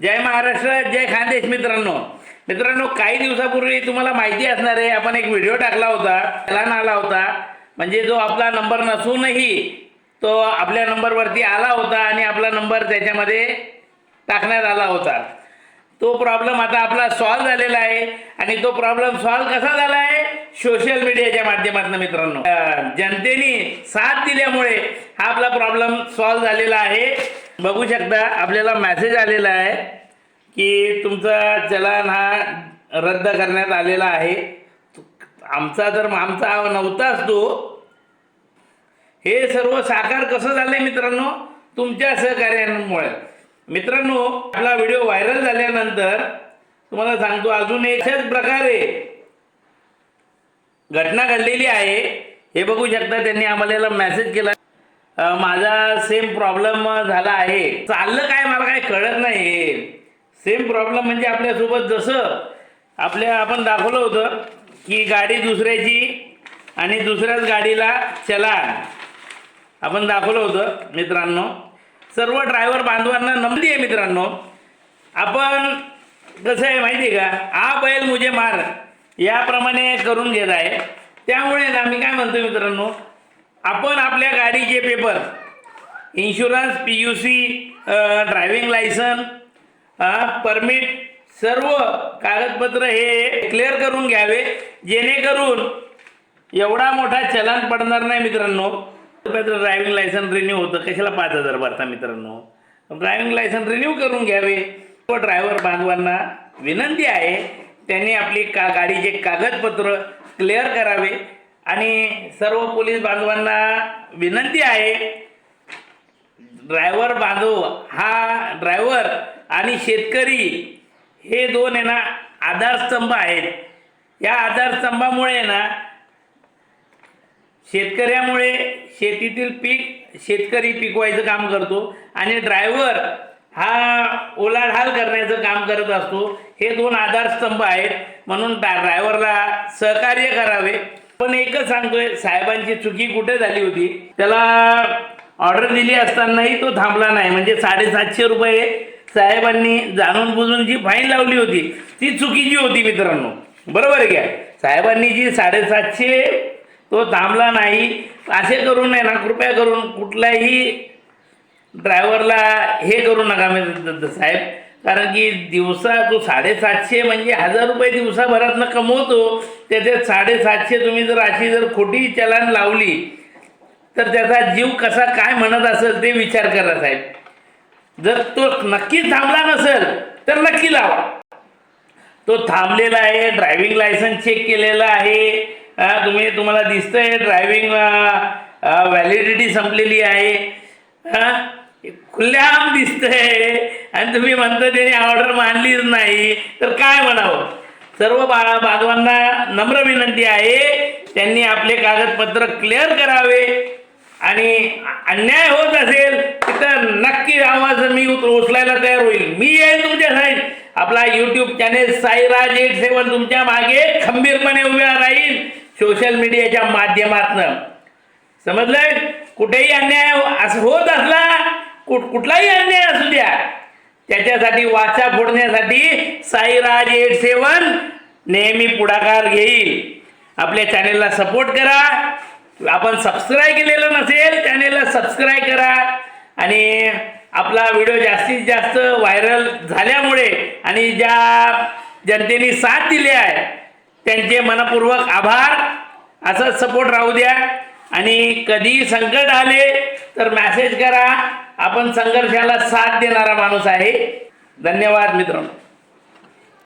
जय महाराष्ट्र जय खानदेश मित्रांनो. मित्रांनो काही दिवसापूर्वी तुम्हाला माहिती असणार आहे आपण एक व्हिडिओ टाकला होता चलान आला होता. म्हणजे जो आपला नंबर नसूनही तो आपल्या नंबरवरती आला होता आणि आपला नंबर त्याच्यामध्ये टाकण्यात आला होता. तो प्रॉब्लेम आता आपला सॉल्व्ह झालेला आहे आणि तो प्रॉब्लेम सॉल्व्ह कसा झाला आहे? सोशल मीडियाच्या माध्यमातून मित्रांनो. जनतेने साथ दिल्यामुळे हा आपला प्रॉब्लेम सॉल्व्ह झालेला आहे. बघू शकता आपल्याला मेसेज आलेला आहे की तुमचा चलान हा रद्द करण्यात आलेला आहे. आमचा तर आमचा नव्हताच तो. हे सर्व साकार कसं झालंय मित्रांनो? तुमच्या सहकार्यामुळे. मित्रांनो आपला व्हिडिओ व्हायरल झाल्यानंतर तुम्हाला सांगतो अजून एकच प्रकारे घटना घडलेली आहे. हे बघू शकता त्यांनी आम्हाला मेसेज केला. माझा सेम प्रॉब्लेम झाला आहे. चाललं काय मला काय कळत नाही. सेम प्रॉब्लेम म्हणजे आपल्यासोबत जसं आपल्या आपण दाखवलं होतं की गाडी दुसऱ्याची आणि दुसऱ्याच गाडीला चलान. आपण दाखवलं होतं मित्रांनो. सर्व ड्रायव्हर बांधवांना नमती आहे मित्रांनो. आपण कसं आहे माहिती आहे का? आ बैल मुझे मार. याप्रमाणे करून घेत आहे. त्यामुळे ना मी काय म्हणतो मित्रांनो? आपण आपल्या गाडीचे paper insurance P U C driving licence permit सर्व कागदपत्र हे क्लिअर करून घ्यावे. जेणेकरून एवढा मोठा चलन पडणार नाही मित्रांनो. रुपयाचं ड्रायव्हिंग लायसन रिन्यू होतं. कशाला पाच हजार भरता मित्रांनो? ड्रायव्हिंग लायसन रिन्यू करून घ्यावे. व ड्रायव्हर बांधवांना विनंती आहे त्यांनी आपली का गाडीचे कागदपत्र क्लिअर करावे. आणि सर्व पोलीस बांधवांना विनंती आहे ड्रायव्हर बांधव हा ड्रायव्हर आणि शेतकरी हे दोन आहे ना आधारस्तंभ आहेत. या आधारस्तंभामुळे आहे ना शेतकऱ्यामुळे शेतीतील पीक शेतकरी पिकवायचं काम करतो आणि ड्रायव्हर हा ओलाढाल करण्याचं काम करत असतो. हे दोन आधारस्तंभ आहेत म्हणून ड्रायव्हरला सहकार्य करावे. पण एकच सांगतोय साहेबांची चुकी कुठे झाली होती? त्याला ऑर्डर दिली असतानाही तो थांबला नाही. म्हणजे साडेसातशे रुपये साहेबांनी जाणून बुजून जी फाईन लावली होती ती चुकीची होती मित्रांनो. बरोबर आहे क्या साहेबांनी जी साडेसातशे तो थांबला नाही असे करून नये ना कृपया करून कुठल्याही ड्रायव्हरला हे करू नका मी साहेब. कारण की दिवसा तो साडेसातशे म्हणजे हजार रुपये दिवसाभरातनं कमवतो. त्याच्यात साडेसातशे तुम्ही जर अशी जर खोटी चलान लावली तर त्याचा जीव कसा काय म्हणत असेल ते विचार करा साहेब. जर तो नक्की थांबला नसेल तर नक्की लावा. तो थांबलेला आहे ड्रायव्हिंग लायसन्स चेक केलेला आहे. तुम्ही तुम्हाला दिसतंय ड्रायव्हिंग व्हॅलिडिटी संपलेली आहे. हां खुल्याम दिसतंय. आणि तुम्ही म्हणता त्याने ऑर्डर मानलीच नाही. तर काय म्हणावं? सर्व बाळा बांधवांना नम्र विनंती आहे. त्यांनी आपले कागदपत्र क्लिअर करावे. आणि अन्याय होत असेल तर नक्की आवाज मी उचलायला तयार होईल. मी येईल तुमच्या साईड. आपला YouTube channel Sairaj eight seven तुमच्या मागे खंबीरपणे उभ्या राहील सोशल मीडियाच्या माध्यमातनं. समजलंय? कुठेही अन्याय होत असला कुठ कुठलाही अन्याय असू द्या. त्याच्यासाठी वाचा फोडण्यासाठी साईराज एट सेवन नेहमी पुढाकार घेईल. आपल्या चॅनेलला सपोर्ट करा. आपण सबस्क्राईब केलेलं नसेल चॅनेलला सबस्क्राईब करा. आणि आपला व्हिडिओ जास्तीत जास्त व्हायरल झाल्यामुळे आणि ज्या जनतेने साथ दिली आहे त्यांचे मनपूर्वक आभार. असं सपोर्ट राहू द्या. आणि कधी संकट आले तर मॅसेज करा. आपण संघर्षाला साथ देणारा माणूस आहे. धन्यवाद मित्रांनो.